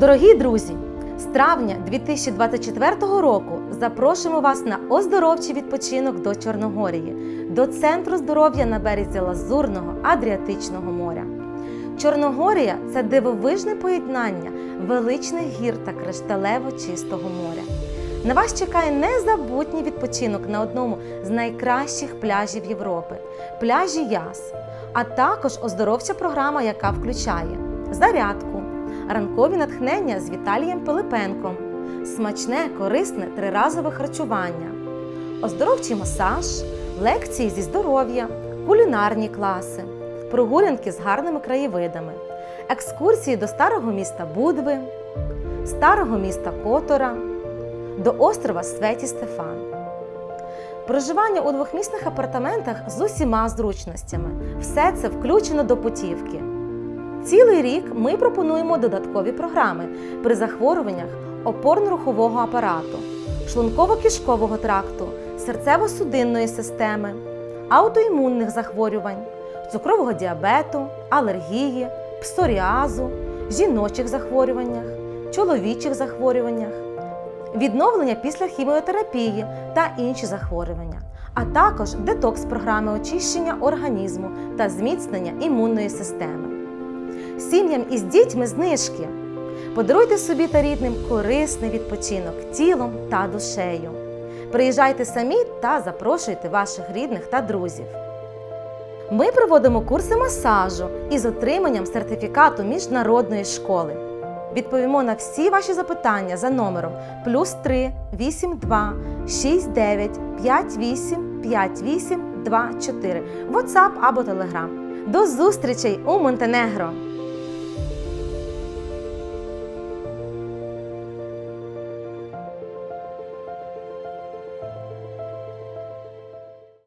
Дорогі друзі, з травня 2024 року запрошуємо вас на оздоровчий відпочинок до Чорногорії, до центру здоров'я на березі Лазурного Адріатичного моря. Чорногорія це дивовижне поєднання величних гір та кришталево чистого моря. На вас чекає незабутній відпочинок на одному з найкращих пляжів Європи пляжі Яс, а також оздоровча програма, яка включає зарядку, ранкові натхнення з Віталієм Пилипенком, смачне, корисне триразове харчування, оздоровчий масаж, лекції зі здоров'я, кулінарні класи, прогулянки з гарними краєвидами, екскурсії до старого міста Будви, старого міста Котора, до острова Светі Стефан. Проживання у двохмісних апартаментах з усіма зручностями. Все це включено до путівки. Цілий рік ми пропонуємо додаткові програми при захворюваннях опорно-рухового апарату, шлунково-кишкового тракту, серцево-судинної системи, аутоімунних захворювань, цукрового діабету, алергії, псоріазу, жіночих захворюваннях, чоловічих захворюваннях, відновлення після хіміотерапії та інші захворювання, а також детокс-програми очищення організму та зміцнення імунної системи. Сім'ям із дітьми знижки. Подаруйте собі та рідним корисний відпочинок тілом та душею. Приїжджайте самі та запрошуйте ваших рідних та друзів. Ми проводимо курси масажу із отриманням сертифікату міжнародної школи. Відповімо на всі ваші запитання за номером плюс 3 82 69 58 58 24 WhatsApp або Telegram. До зустрічей у Монтенегро!